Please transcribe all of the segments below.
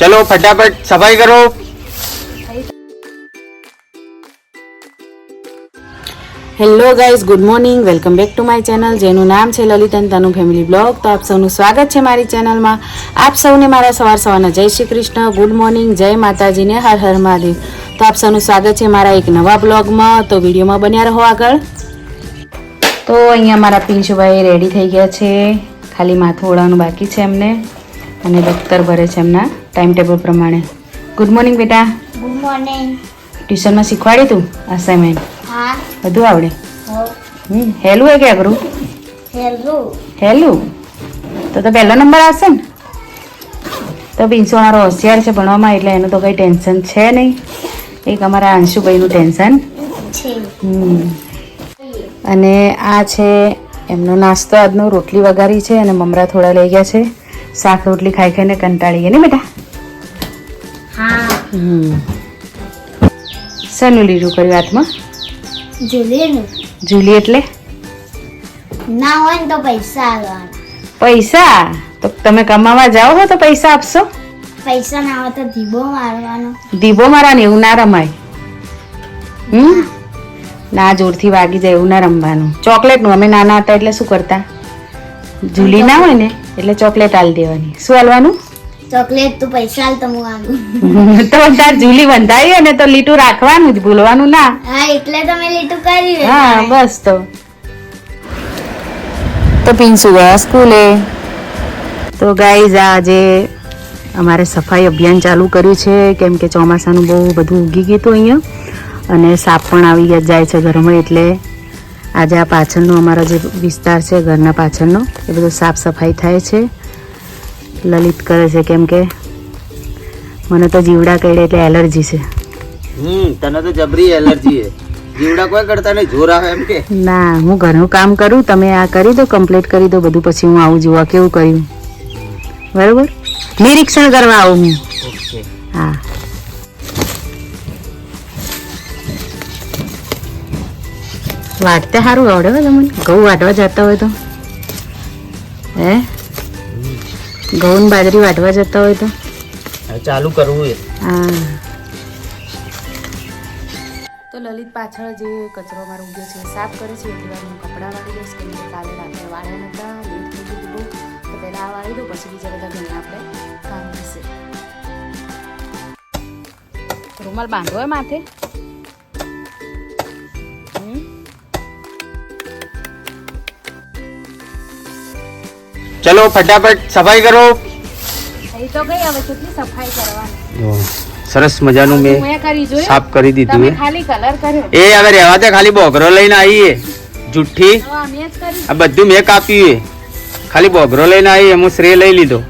ચલો, ફટાફટ સફાઈ કરો. Hello guys good morning welcome back to my channel જેનું નામ છે લલિત તનુ ફેમિલી બ્લોગ તો આપ સૌનું સ્વાગત છે મારી ચેનલમાં આપ સૌને મારા સવાર સવારના જય શ્રી કૃષ્ણ. ગુડ મોર્નિંગ જય માતાજીને હર હર મહાદેવ. તો આપ સૌનું સ્વાગત છે મારા એક નવા બ્લોગમાં તો વિડીયોમાં બન્યા રહો આગળ. તો અહીંયા મારા પિંચુભાઈ રેડી થઈ ગયા છે. ખાલી માથું ઓળવાનું બાકી છે એમને. અને દફતર ભરે છે એમના. ટાઈમ ટેબલ પ્રમાણે ગુડ મોર્નિંગ બેટા ગુડ મોર્નિંગ ટ્યુશનમાં શીખવાડ્યું તું અસાઇનમેન્ટ હા. બધું આવડે? હો. હમ હેલું હે કે અઘરું હેલો. હેલું? તો તો પહેલો નંબર આવશે ને? તો બિનસો મારો હોશિયાર છે ભણવામાં એટલે એનું તો કંઈ ટેન્શન છે નહીં. એક અમારા અંશુભાઈનું ટેન્શન. હમ. અને આ છે એમનો નાસ્તો આજનો રોટલી વઘારી છે અને મમરા થોડા લઈ ગયા છે. શાક રોટલી ખાઈ ખાઈને કંટાળી ગયા ને બેટા? શેનું લીધું કર્યું હાથમાં? જુલીનું. જુલી એટલે? ના હોય ને તો પૈસા આલવાના. પૈસા? તો તમે કમાવા જાઓ છો તો પૈસા આપશો? પૈસા ના હોય તો ધીબો મારવાનો. ધીબો મારવાનો એવું ના રમાય. હમ? ના જોરથી વાગી જાય એવું ના રમવાનું. ચોકલેટનું અમે નાના હતા એટલે શું કરતા? જુલી ના હોય ને એટલે ચોકલેટ આલ દેવાની. શું આલવાનું? ચોકલેટ તું પૈસા તો હું આલું તો તાર જુલી બંધાઈ અને તો લીટું રાખવાનું જ ભૂલવાનું ના. હા એટલે તમે લીટું કરી હા બસ તો. તો પિન્સુ ગયા સ્કૂલે. તો ગાઈઝ આજે અમારે સફાઈ અભિયાન ચાલુ કર્યું છે કેમ કે ચોમાસાનું બહુ બધું ઉગી ગયું હતું અહીંયા. અને સાપ પણ આવી ગયા જાય છે ઘરમાં એટલે આજે આ પાછળનો અમારો જે વિસ્તાર છે ઘરના પાછળનો એ બધો સાફ સફાઈ થાય છે. લલિત કરે છે કેમ કે મને તો જીવડા કઈડે એટલે એલર્જી છે. હમ તને તો જબરી એલર્જી છે. જીવડા કોઈ કરતા નહીં જોર આવે એમ કે. ના હું ઘરનું કામ કરું તમે આ કરી દો કમ્પ્લીટ કરી દો બધું પછી હું આવું જોવા કેવું કર્યું. બરોબર? નિરીક્ષણ કરવા આવું હું. હા વાટતે સારું આવડે તમને. ઘઉં વાટવા જતા હોય તો. હે? ઘઉં બાજરી વાટવા જતા હોય તો? હવે ચાલુ કરવું એ. હા. તો લલિત પાછળ જે કચરો મારો ઉગ્યો છે એ સાફ કરે છે. એટલી વાર હું કપડાં વાળી દઈશ કેમ કે કાલે રાત્રે વાળ્યા નહોતા લેટ થઈ ગયું બહુ. તો પહેલાં આ વાળી દઉં પછી બીજા બધા ઘરના આપણે કામ થશે. રૂમાલ બાંધવો હોય માથે? ચલો ફટાફટ સફાઈ કરો. તો ગઈ હવે કેટલી સફાઈ કરવાની? સરસ મજાનું મેં સાફ કરી દીધું તમે એ ખાલી કલર કર્યો. એ હવે રહેવા દે ખાલી બોગરો લઈને આવીએ. જુઠ્ઠી. આ બધું મેં કાપ્યું ખાલી બોગરો લઈને આવી એમ શ્રેય લઈ લીધો.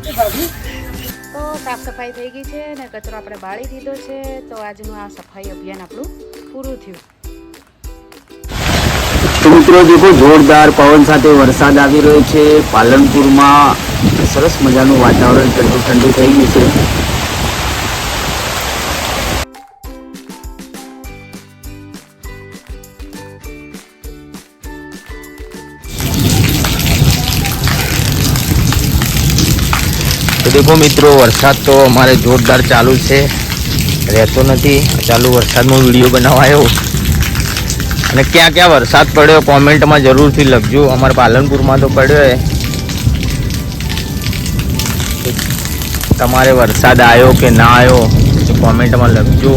તો સાફ સફાઈ થઈ ગઈ છે ને કચરો આપણે બાળી દીધો છે તો આજનું આ સફાઈ અભિયાન આપણું પૂરું થયું. મિત્રો દેખો, જોરદાર પવન સાથે વરસાદ આવી રહ્યો છે. પાલનપુરમાં સરસ મજાનું વાતાવરણ ઠંડુ ઠંડુ થઈ ગયું છે. દેખો મિત્રો, વરસાદ તો અમારે જોરદાર ચાલુ છે. રહેતો નથી. ચાલુ વરસાદનો વીડિયો બનાવાયો. અને ક્યાં ક્યાં વરસાદ પડ્યો કોમેન્ટમાં જરૂરથી લખજો. અમારા પાલનપુરમાં તો પડ્યો તમારે વરસાદ આવ્યો કે ના આવ્યો તો કોમેન્ટમાં લખજો.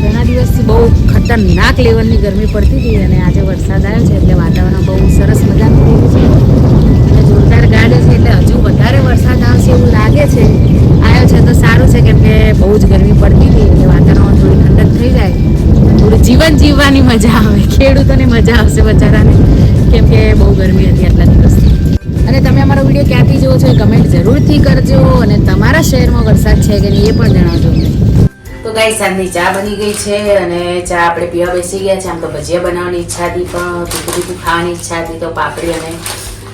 ઘણા દિવસથી બહુ ખતરનાક લેવલની ગરમી પડતી હતી અને આજે વરસાદ આવ્યો છે એટલે વાતાવરણ બહુ સરસ મજાનું થઈ ગયું છે. અને જોરદાર ગાડે છે એટલે હજુ વધારે વરસાદ આવશે એવું લાગે છે. આવ્યો છે તો સારું છે કેમ કે બહુ જ ગરમી પડતી થઈ જાય. પૂરું જીવન જીવવાની મજા આવે. ખેડૂતોને મજા આવશે બચારાને. કેમ કે બહુ ગરમી હતી આટલા દિવસ અને તમે અમારો વીડિયો ક્યાંથી જુઓ છો એ કમેન્ટ જરૂરથી કરજો અને તમારા શહેરમાં વરસાદ છે કે નહીં એ પણ જણાવજો તો ગાઈ સાંજની ચા બની ગઈ છે અને ચા આપણે પીવા બેસી ગયા છે. આમ તો ભજીયા બનાવવાની ઈચ્છા હતી, પણ તીખું તીખું ખાવાની ઈચ્છા હતી તો પાપડી અને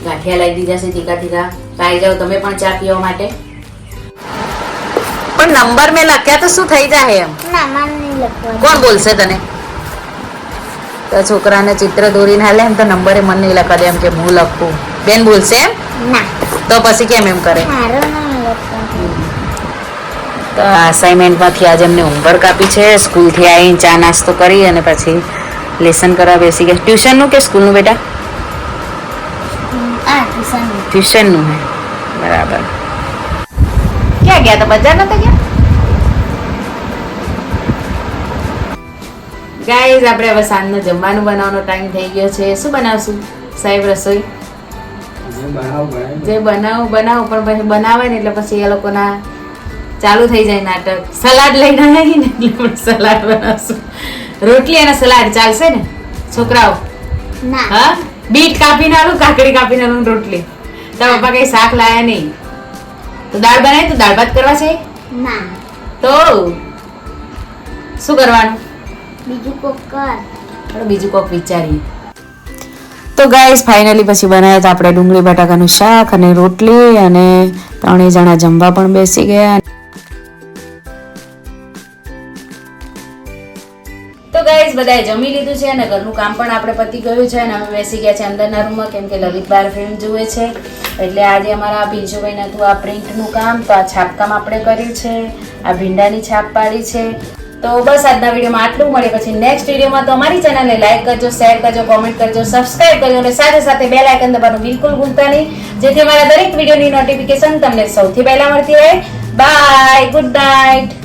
ગાંઠિયા લાવી દીધા છે તીખા તીખા. તો આવી જાઓ, તમે પણ ચા પીવા માટે. પણ નંબર મેં લખ્યા તો શું થઈ જાય એમ? ના મને નહીં લખવા કોણ બોલશે તને? તો છોકરાને ચિત્ર દોરીને હાલે એમ તો નંબરે મન નહીં લખવા દે એમ કે હું લખું. બેન બોલશે એમ? ના. તો પછી કેમ એમ કરે? તો અસાઇનમેન્ટમાંથી આજે એમને હોમવર્ક આપી છે. સ્કૂલથી આવીને ચા નાસ્તો કરી અને પછી લેસન કરવા બેસી ગયા. ટ્યુશનનું કે સ્કૂલનું બેટા? ટ્યુશનનું હે. બરાબર. ક્યાં ગયા? હતા બજાર નતા ગયા? ગાઈઝ આપણે હવે સાંજનો જમવાનું બનાવવાનો ટાઈમ થઈ ગયો છે. શું બનાવશું? સાહેબ રસોઈ? જે બનાવું બનાવું પણ પછી બનાવે ને એટલે પછી એ લોકોના ચાલુ થઈ જાય નાટક. સલાડ લઈને આવી ને એટલે સલાડ બનાવશું. રોટલી અને સલાડ ચાલશે ને? છોકરાઓ? હા? બીટ કાપીને આલું કાકડી કાપીને આલું રોટલી? તારા પપ્પા કઈ શાક લાયા નહીં? તો દાળ બનાવી તો દાળ ભાત કરવા છે? ના. તો શું કરવાનું? બીજું કોક કર. ચાલો બીજું કોક વિચારીએ. તો ગાઈસ ફાઇનલી પછી બનાવ્યા તો આપણે ડુંગળી બટાકાનું શાક અને રોટલી અને ત્રણેય જણા જમવા પણ બેસી ગયા. તો ગાઈસ બધાએ જમી લીધું છે અને ઘરનું કામ પણ આપણે પતી ગયું છે અને અમે બેસી ગયા છે અંદરના રૂમમાં, કેમ કે લલિત બાર ફિલ્મ જુએ છે. એટલે આજે અમારા પિંચુભાઈ હતું આ પ્રિન્ટનું કામ, તો આ છાપકામ આપણે કર્યું છે, આ ભીંડાની છાપ પાડી છે. તો બસ આજના વિડીયોમાં આટલું. મળે પછી નેક્સ્ટ વિડીયોમાં. તો અમારી ચેનલને લાઈક કરજો શેર કરજો કોમેન્ટ કરજો સબસ્ક્રાઈબ કરજો અને સાથે સાથે બે લાઇકન દબાવવાનું બિલકુલ ભૂલતા નહીં. જેથી અમારા દરેક વિડીયોની નોટિફિકેશન તમને સૌથી પહેલા મળતી રહે. Bye good night